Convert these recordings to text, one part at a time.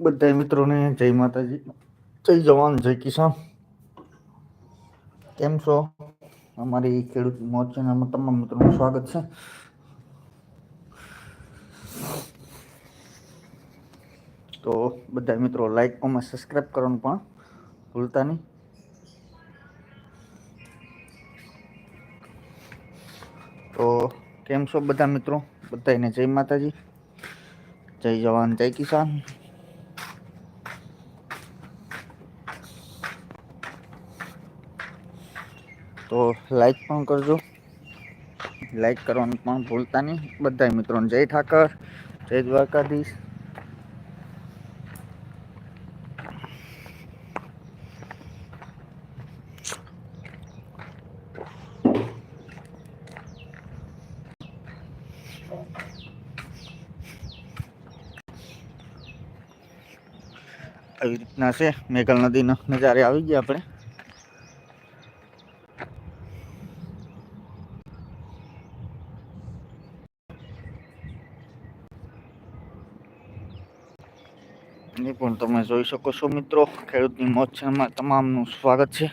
બધા મિત્રોને જય માતાજી. જય જવાન, જય કિસાન. કેમ છો? અમારી ખેડૂત મોજ ચેનલમાં તમામ મિત્રોનું સ્વાગત છે. તો બધા મિત્રો લાઈક કોમેન્ટ સબસ્ક્રાઈબ કરવાનું પણ ભૂલતા નહીં. તો કેમ છો બધા મિત્રો? બધાને જય માતાજી. જય જવાન, જય કિસાન. તો લાઈક પણ કરજો. લાઈક કરવાનું પણ ભૂલતા નહીં. બધા મિત્રોને જય ઠાકર, જય દ્વારકાધીશ. આવી રીતના છે. મેઘલ નદીનો નજારે આવી ગયા આપણે એ પણ તમે જોઈ શકો છો મિત્રો. ખેડૂતની મોજ છેમાં તમામનું સ્વાગત છે.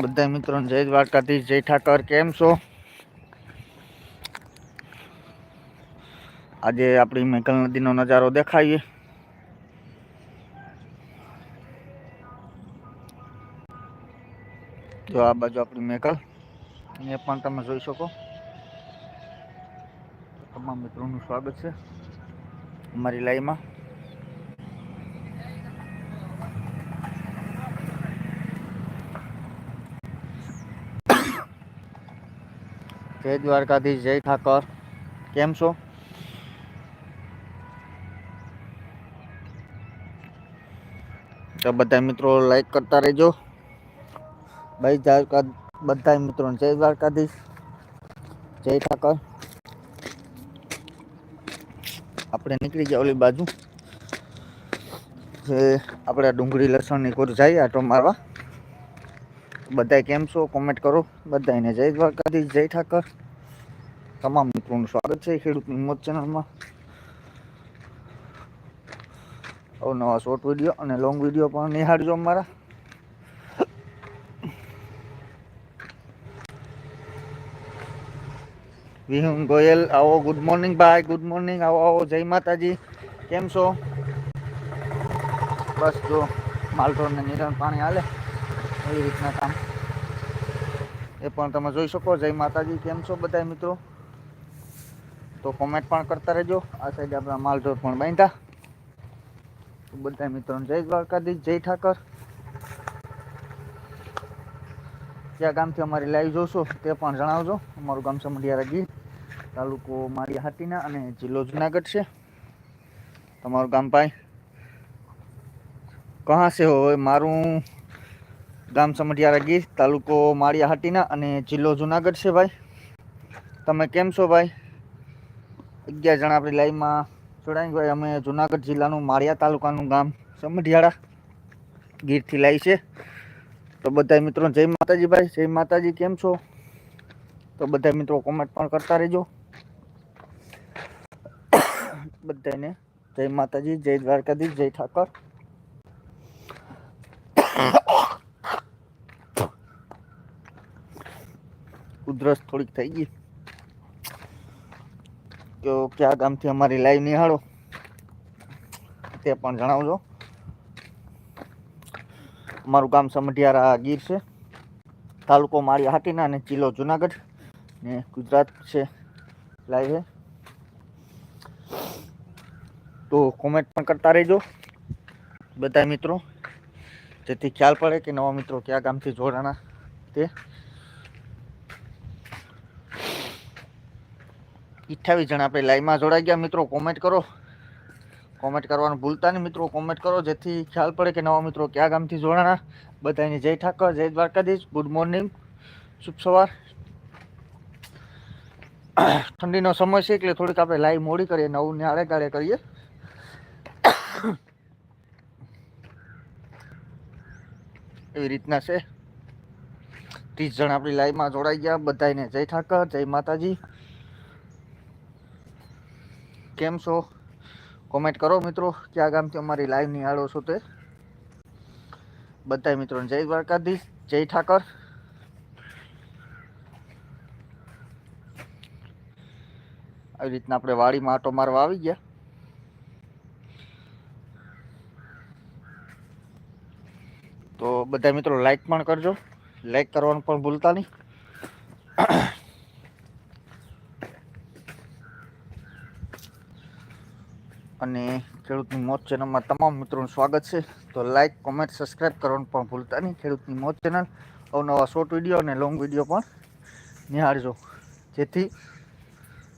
બધા મિત્રોને જય દ્વારકાધીશ. જય ઠાકર. કેમ છો? આજે આપણી મેઘલ નદીનો નજારો દેખાઈએ. જો આ બાજુ આપણી મેઘલ. એ પણ તમે જોઈ શકો. તમામ મિત્રોનું સ્વાગત છે અમારી લાઈવમાં. જય દ્વારકાધીશ, જય ઠાકર. કેમ છો? તો બધા મિત્રો લાઈક કરતા રહેજો. ભાઈ દ્વારકા બધા મિત્રો જય દ્વારકાધીશ, જય ઠાકર. આપણે નીકળી ગયા ઓલી બાજુ. જે આપણે ડુંગળી લસણની કોર જાય આટો મારવા. બધા કેમ છો? કોમેન્ટ કરો. બધાને જય દ્વારકાધીશ, જય ઠાકર. તમામ મિત્રોનું સ્વાગત છે ખેડૂતની મોજ ચેનલમાં. અવનવા શોર્ટ વીડિયો અને લોંગ વીડિયો પણ નિહાળજો અમારા. વિહુન ગોયલ, આવો ગુડ મોર્નિંગ ભાઈ ગુડ મોર્નિંગ આવો આવો, જય માતાજી. કેમ છો? બસ જો માલઢોરને નિરણ પાણી હાલે. એવી રીતના કામ. એ પણ તમે જોઈ શકો, જય માતાજી, કેમ છો બધા મિત્રો? તો કોમેન્ટ પણ કરતા રહેજો. આ સાઈડ આપણા માલઢોર પણ બાંધ્યા. બધા મિત્રોને જય દ્વારકાધીશ, જય ઠાકર. કયા ગામથી અમારી લાઈવ જોશો તે પણ જણાવજો. અમારું ગામ સમઢિયારા ગીર તાલુકો મારી હાટીના અને જિલ્લો જુનાગઢ છે. તમારું ગામ ભાઈ? કહા છે હોય મારું ગામ સમઢિયારા ગીર, તાલુકો માળિયા હાટીના અને જિલ્લો જુનાગઢ છે ભાઈ. તમે કેમ છો ભાઈ? અગિયાર જણા આપણી લાઈવમાં જોડાઈ ભાઈ અમે જુનાગઢ જિલ્લાનું માળિયા તાલુકાનું ગામ સમઢિયાળા ગીરથી લાવી છે. તો બધા મિત્રો જય માતાજી ભાઈ. જય માતાજી, કેમ છો? તો બધા મિત્રો કોમેન્ટ પણ કરતા રહેજો. બધાને જય માતાજી, જય દ્વારકાધીશ, જય ઠાકર. ઉધરસ થોડીક થઈ ગઈ. તો કયા ગામથી અમારી લાઈવ નિહાળો? તે પણ જણાવજો. અમારું ગામ સમઢિયારા ગીર છે. તાલુકો માળી હાટીના અને જિલ્લો જુનાગઢ. ને ગુજરાત છે લાઈવ. છે તો કોમેન્ટ પણ કરતા રહેજો. બધા મિત્રો, જેથી ખ્યાલ પડે કે નવા મિત્રો કયા ગામથી જોડાણા તે. અઠ્ઠાવીસ જણા આપણે લાઈવમાં જોડાઈ ગયા. મિત્રો કોમેન્ટ કરો. કોમેન્ટ કરવાનું ભૂલતા નહીં. મિત્રો કોમેન્ટ કરો, જેથી ખ્યાલ પડે કે નવા મિત્રો કયા ગામથી જોડાણા. બધાની જય ઠાકર, જય દ્વારકાધીશ. ગુડ મોર્નિંગ શુભ સવાર. ઠંડીનો સમય છે એટલે થોડીક આપણે લાઈવ મોડી કરીએ, નવું ને આડે ગાળે કરીએ. એવી રીતના છે. ત્રીસ જણ આપણી લાઈવમાં જોડાઈ ગયા. બધાને જય ઠાકર, જય માતાજી. કેમ છો? કોમેન્ટ કરો મિત્રો, ક્યાં ગામથી અમારી લાઈવ નિહાળો છો તે? બધા મિત્રોને જય દ્વારકાધીશ, જય ઠાકર. આવી રીતના આપણે વાડીમાં આટો મારવા આવી ગયા. તો બધા મિત્રો લાઈક પણ કરજો. લાઈક કરવાનું પણ ભૂલતા નહીં. અને ખેડૂતની મોજ ચેનલમાં તમામ મિત્રોનું સ્વાગત છે. તો લાઈક કોમેન્ટ સબસ્ક્રાઈબ કરવાનું પણ ભૂલતા નહીં. ખેડૂતની મોજ ચેનલ, અવનવા શોર્ટ વીડિયો અને લોંગ વીડિયો પણ નિહાળજો. જેથી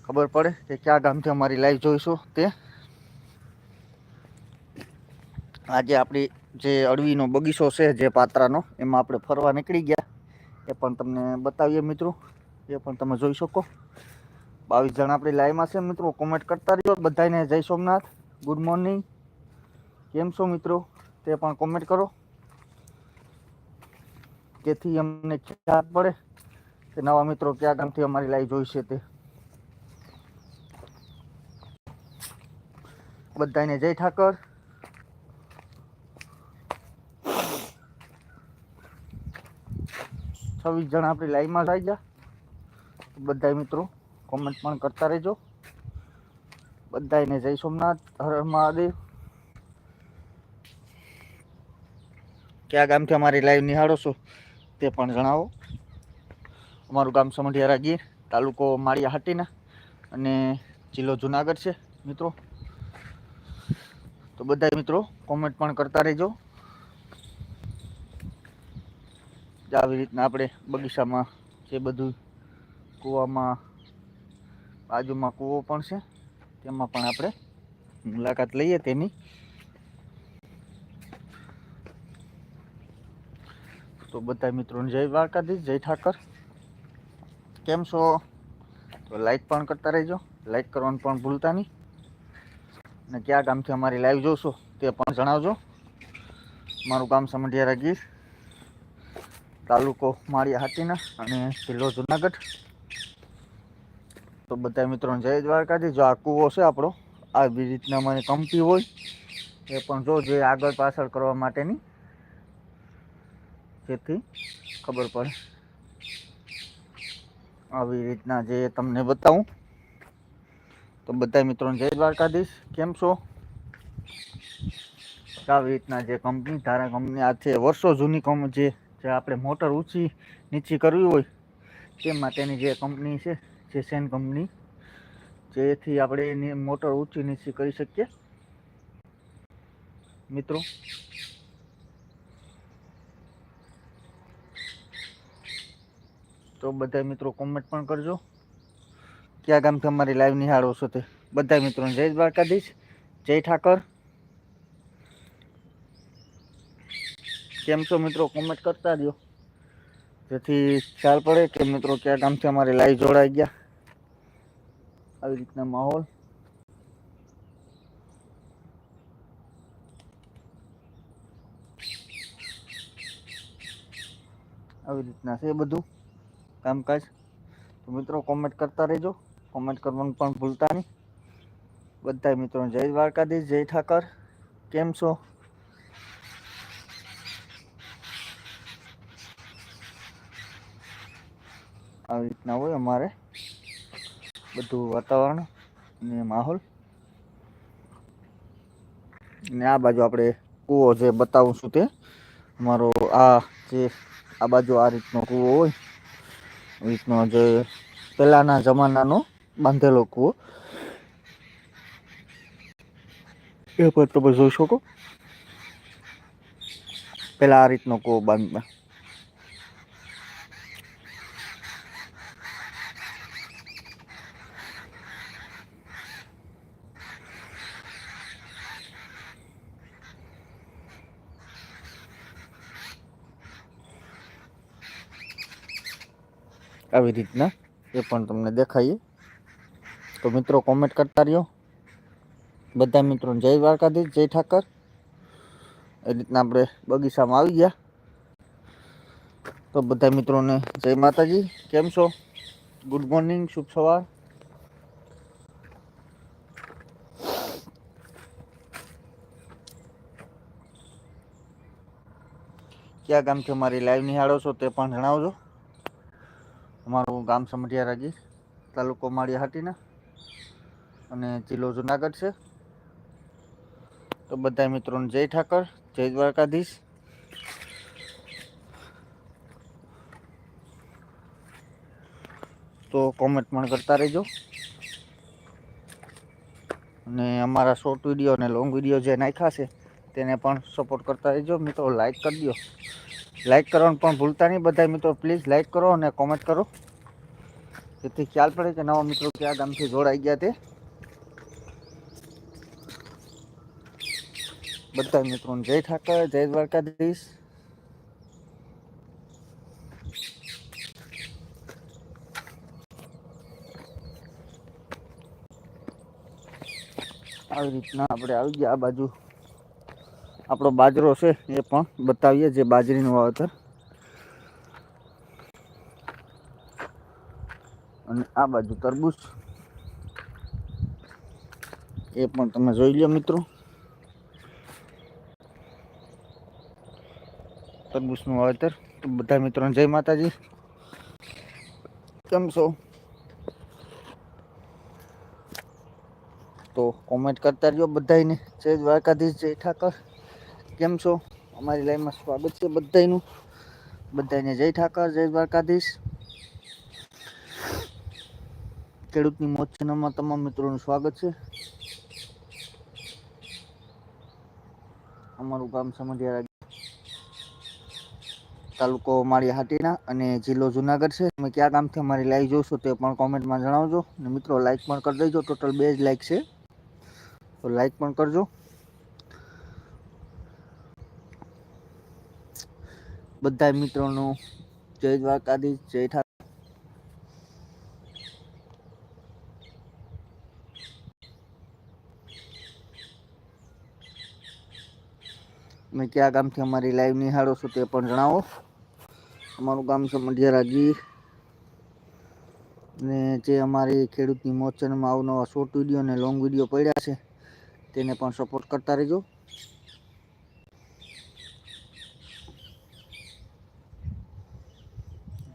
ખબર પડે કે કયા ગામથી અમારી લાઈવ જોઈશું તે. આજે આપણી જે અળવીનો બગીચો છે, જે પાત્રાનો, એમાં આપણે ફરવા નીકળી ગયા. એ પણ તમને બતાવીએ મિત્રો. એ પણ તમે જોઈ શકો. બાવીસ જણ આપણી લાઈવમાં છે મિત્રો. કોમેન્ટ કરતા રહ્યો બધાને જય સોમનાથ. ગુડ મોર્નિંગ કેમ છો મિત્રો? તે પણ કોમેન્ટ કરો. જેથી અમને ખ્યાલ પડે કે નવા મિત્રો કયા ગામથી અમારી લાઈવ જોઈશે તે. બધાને જય ઠાકર. છવ્વીસ જણા આપણી લાઈવમાં થઈ ગયા બધા મિત્રો કોમેન્ટ પણ કરતા રહેજો. બધાને જય સોમનાથ, હર મહાદેવ. કયા ગામથી અમારી લાઈવ નિહાળો છો તે પણ જણાવો. અમારું ગામ સમઢિયારા ગીર તાલુકો માળિયા હાટીના અને જિલ્લો જુનાગઢ છે, મિત્રો. તો બધા મિત્રો કોમેન્ટ પણ કરતા રહેજો. આવી રીતના આપણે બગીચામાં જે બધું કૂવામાં, બાજુમાં કૂવો પણ છે, તેમાં પણ આપણે મુલાકાત લઈએ તેની. તો બધા મિત્રોને જય દ્વારકાધીશ, જય ઠાકર. કેમ છો? તો લાઈક પણ કરતા રહેજો. લાઈક કરવાનું પણ ભૂલતા નહીં. અને કયા ગામથી અમારી લાઈવ જોશો તે પણ જણાવજો. મારું ગામ સમઢિયારા ગીર તાલુકો માળિયા હાટીના અને જિલ્લો જુનાગઢ. તો બધા મિત્રોને જય દ્વારકાથી જો આ કૂવો છે આપણો, આવી રીતના મને કંપી હોય, એ પણ જો જે આગળ પાછળ કરવા માટેની. જેથી ખબર પડે. આવી રીતના જે તમને બતાવું. તો બધા મિત્રોને જય દ્વારકાધીશ. કેમ છો? આવી રીતના જે કંપની, ધારા કંપની આ છે, વર્ષો જૂની કંપની જે જે આપણે મોટર ઊંચી નીચી કરવી હોય, તે માટેની જે કંપની છે, જે સેન કંપની, જેથી આપણે મોટર ઊંચી નીચી કરી શકીએ. મિત્રો, તો બધા મિત્રો કોમેન્ટ પણ કરજો. કયા ગામથી અમારી લાઈવ નિહાળો છો તે? બધા મિત્રોને જય દ્વારકાધીશ, જય ઠાકર. કેમ છો મિત્રો? કોમેન્ટ કરતા દો જેથી ખ્યાલ પડે કે મિત્રો કયા ગામથી અમારી લાઈવ જોડાઈ ગયા. આવી રીતના માહોલ. આવી રીતના છે બધું કામકાજ. તો મિત્રો કોમેન્ટ કરતા રહેજો. કોમેન્ટ કરવાનું પણ ભૂલતા નહીં. બધા મિત્રો જય દ્વારકાધીશ, જય ઠાકર. કેમ છો? આવી રીતના હોય અમારે. બધું વાતાવરણ ને માહોલ. ને આ બાજુ આપણે કૂવો જે બતાવું છું તે. અમારો આ જે, આ બાજુ આ રીતનો કૂવો હોય રીતનો જે પહેલાંના જમાનાનો બાંધેલો કૂવો. એ પર તમે જોઈ શકો. પહેલાં આ રીતનો કૂવો બાંધ आई रीतना ये तमने देखाइए तो मित्रों कॉमेंट करता रहो बदा मित्रों जय द्वारकाधी जय ठाकर ए रीतना आप बगीचा में आ गया तो बधा मित्रों ने जय माता केम छो गुड मॉर्निंग शुभ सवार क्या काम से अमरी लाइव निहो तो जनजो અમારું ગામ સમઢિયા રાજી તાલુકો માળિયા હાટીના અને જિલ્લો જુનાગઢ છે. તો બધા મિત્રોને જય ઠાકર, જય દ્વારકાધીશ. તો કોમેન્ટ પણ કરતા રહેજો. અને અમારા શોર્ટ વીડિયો અને લોંગ વીડિયો જે નાખ્યા છે, તેને પણ સપોર્ટ કરતા રહેજો. મિત્રો લાઈક કરી દો લાઈક કરવાનું પણ ભૂલતા નહીં બધા મિત્રો. પ્લીઝ લાઈક કરો અને કોમેન્ટ કરો. જેથી ખ્યાલ પડે કે નવા મિત્રો કયા ગામથી જોડાઈ ગયા તે. બધા મિત્રોને જય ઠાકર, જય દ્વારકાધીશ. આવી રીતના આપણે આવી ગયા આ બાજુ. આપણો બાજરો છે એ પણ બતાવીએ જે બાજરીનું વાવેતર. અને આ બાજુ તરબૂચ. એ પણ તમે જોઈ લો મિત્રો. તરબૂચનું વાવેતર. તો બધા મિત્રોને જય માતાજી. કેમ છો? તો કોમેન્ટ કરતા રહ્યો બધાને જય દ્વારકાધીશ, જય ઠાકર. કેમ છો? અમારી લાઈનમાં સ્વાગત છે બધાનું બધાને જય ઠાકર, જય દ્વારકાધીશ. ખેડૂતની મોજ ચેનલમાં તમામ મિત્રોનું સ્વાગત છે. અમારું ગામ સમઢિયા તાલુકો મારી હાટીના અને જિલ્લો જુનાગઢ છે. તમે કયા ગામથી અમારી લાઈવ જોશો તે પણ કોમેન્ટમાં જણાવજો. અને મિત્રો લાઈક પણ કરી દેજો. ટોટલ બે જ લાઈક છે. તો લાઈક પણ કરજો. બધા મિત્રોનું જય દ્વારકાધીશ, જય ઠાકર. તમે કયા ગામથી અમારી લાઈવ નિહાળો છો તે પણ જણાવો. અમારું ગામ છે મંડિયારાજી ને જે અમારી ખેડૂતની મોચનમાં અવનવા શોર્ટ વીડિયો અને લોંગ વીડિયો પડ્યા છે. તેને પણ સપોર્ટ કરતા રહેજો.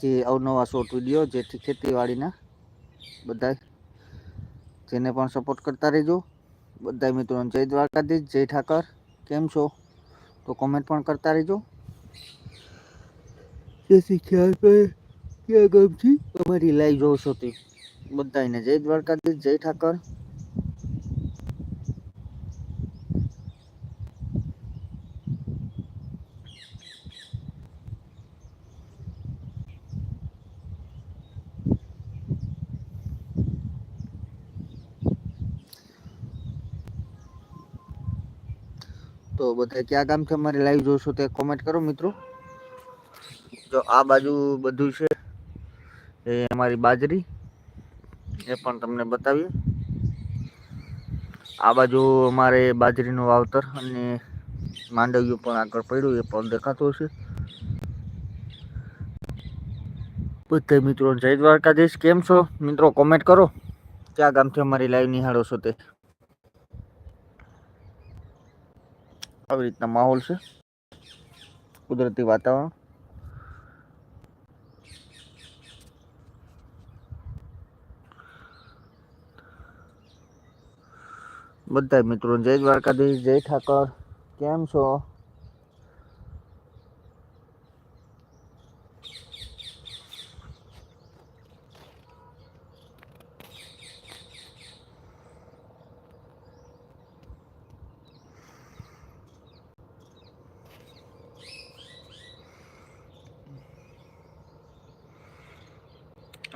જે અવનવા શોર્ટ વીડિયો જેથી ખેતીવાડીના બધા જેને પણ સપોર્ટ કરતા રહેજો. બધા મિત્રોને જય દ્વારકાધીશ જય ઠાકર. કેમ છો? તો કોમેન્ટ પણ કરતા રહેજો. જેથી ખ્યાલ પડે ક્યાં ગમથી? તમારી લાઈવ જોશો તે. બધાને જય દ્વારકાધીશ જય ઠાકર. બધા કયા ગામથી અમારી લાઈવ જોશો તે કોમેન્ટ કરો મિત્રો. જો આ બાજુ બધું છે એ અમારી બાજરી. એ પણ તમને બતાવીએ. આ બાજુ અમારે બાજરીનું વાવતર અને માંડવ્યું પણ આગળ પડ્યું, એ પણ દેખાતું હશે. બધા મિત્રો જય દ્વારકાધીશ, કેમ છો? મિત્રો કોમેન્ટ કરો. કયા ગામથી અમારી લાઈવ નિહાળો છો તે? આવી રીતના માહોલ છે. કુદરતી વાતાવરણ. બધા મિત્રો જય દ્વારકાધીશ જય ઠાકર. કેમ છો?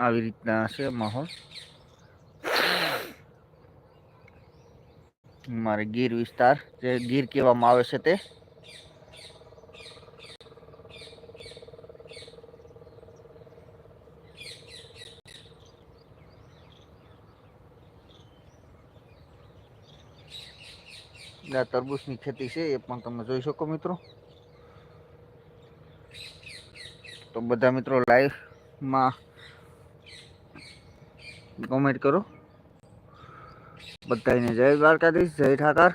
આવી રીતના છે માહોલ. મારે ગીર વિસ્તાર જે ગીર કહેવામાં આવે છે તે. આ તરબૂચની ખેતી છે, એ પણ તમે જોઈ શકો મિત્રો. તો બધા મિત્રો લાઈવમાં कमेंट करो। बताई ने। जय द्वारका दी जय ठाकर।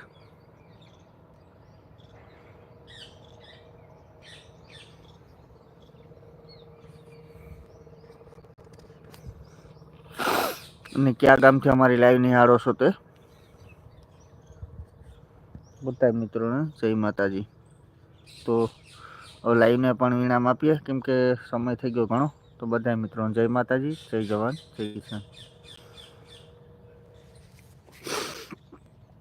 क्या गाम थे अमरी लाइव निहारो छो तो बता मित्रों ने जय माता जी तो लाइव ने इनाम आप समय थी गो घो तो बधाई मित्रों जय माता जय जवान जय किसान